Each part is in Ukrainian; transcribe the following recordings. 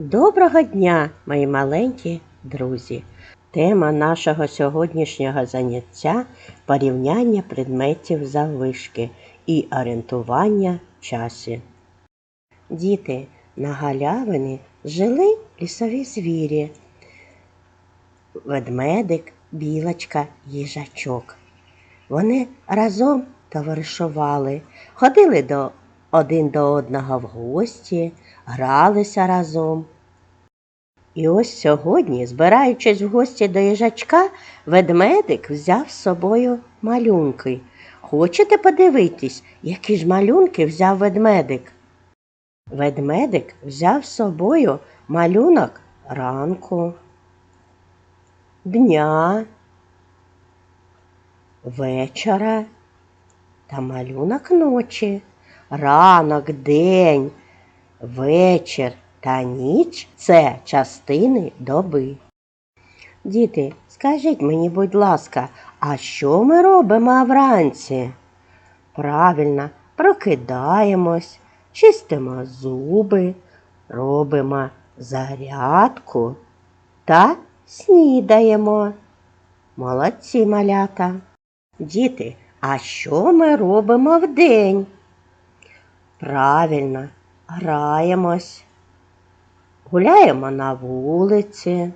Доброго дня, мої маленькі друзі! Тема нашого сьогоднішнього заняття порівняння предметів заввишки і орієнтування в часі. Діти на галявині жили лісові звірі. Ведмедик, білочка, їжачок. Вони разом товаришували, ходили до один до одного в гості, гралися разом. І ось сьогодні, збираючись в гості до їжачка, ведмедик взяв з собою малюнки. Хочете подивитись, які ж малюнки взяв ведмедик? Ведмедик взяв з собою малюнок ранку, дня, вечора та малюнок ночі. Ранок, день, вечір та ніч це частини доби. Діти, скажіть мені, будь ласка, а що ми робимо вранці? Правильно, прокидаємось, чистимо зуби, робимо зарядку та снідаємо. Молодці малята. Діти, а що ми робимо вдень? Правильно, граємось, гуляємо на вулиці,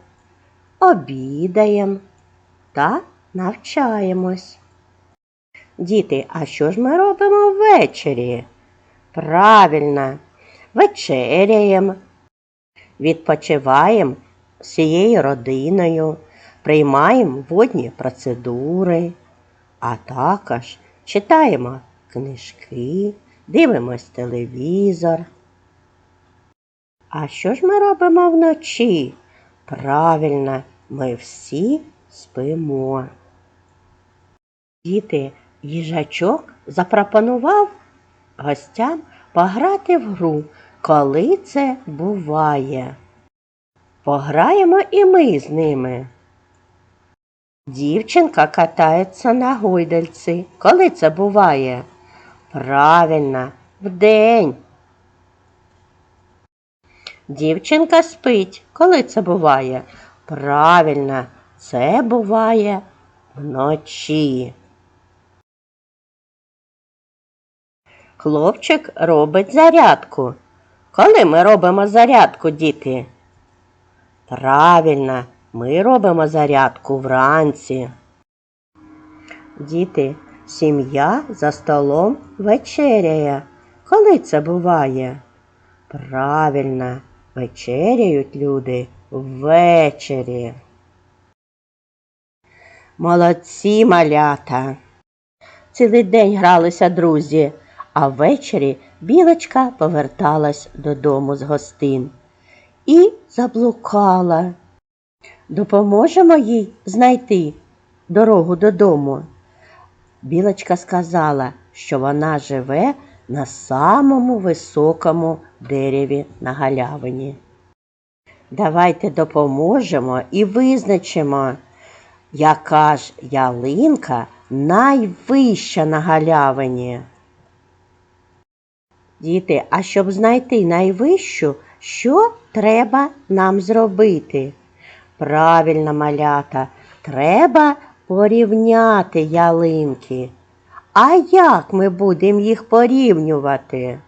обідаємо та навчаємось. Діти, а що ж ми робимо ввечері? Правильно, вечеряємо, відпочиваємо всією родиною, приймаємо водні процедури, а також читаємо книжки, дивимось телевізор. А що ж ми робимо вночі? Правильно, ми всі спимо. Діти, їжачок запропонував гостям пограти в гру, коли це буває. Пограємо і ми з ними. Дівчинка катається на гойдальці. Коли це буває? Правильно, вдень. Дівчинка спить. Коли це буває? Правильно, це буває вночі. Хлопчик робить зарядку. Коли ми робимо зарядку, діти? Правильно, ми робимо зарядку вранці. Діти, сім'я за столом вечеряє. Коли це буває? Правильно, вечеряють люди ввечері. Молодці малята. Цілий день гралися друзі, а ввечері білочка поверталась додому з гостин і заблукала. Допоможемо їй знайти дорогу додому. Білочка сказала, що вона живе на самому високому дереві на галявині. Давайте допоможемо і визначимо, яка ж ялинка найвища на галявині. Діти, а щоб знайти найвищу, що треба нам зробити? Правильно, малята, треба порівняти ялинки. А як ми будемо їх порівнювати?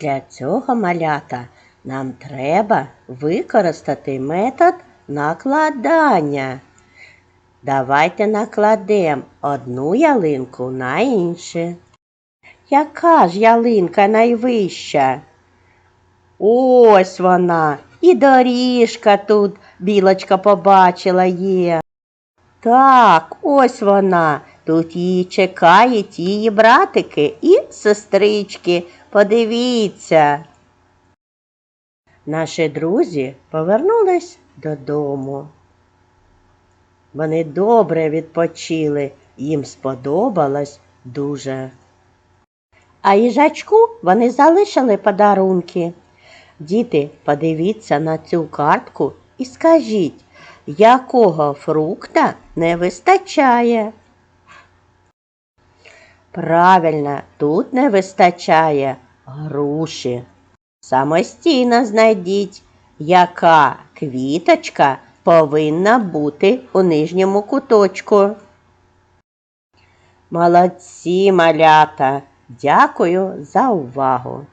Для цього малята нам треба використати метод накладання. Давайте накладемо одну ялинку на іншу. Яка ж ялинка найвища? Ось вона. І доріжка тут білочка побачила є. Так, ось вона. Тут її чекають її братики і сестрички. Подивіться. Наші друзі повернулись додому. Вони добре відпочили, їм сподобалось дуже. А їжачку вони залишили подарунки. Діти, подивіться на цю картку і скажіть, якого фрукта не вистачає? Правильно, тут не вистачає груші. Самостійно знайдіть, яка квіточка повинна бути у нижньому куточку. Молодці, малята! Дякую за увагу!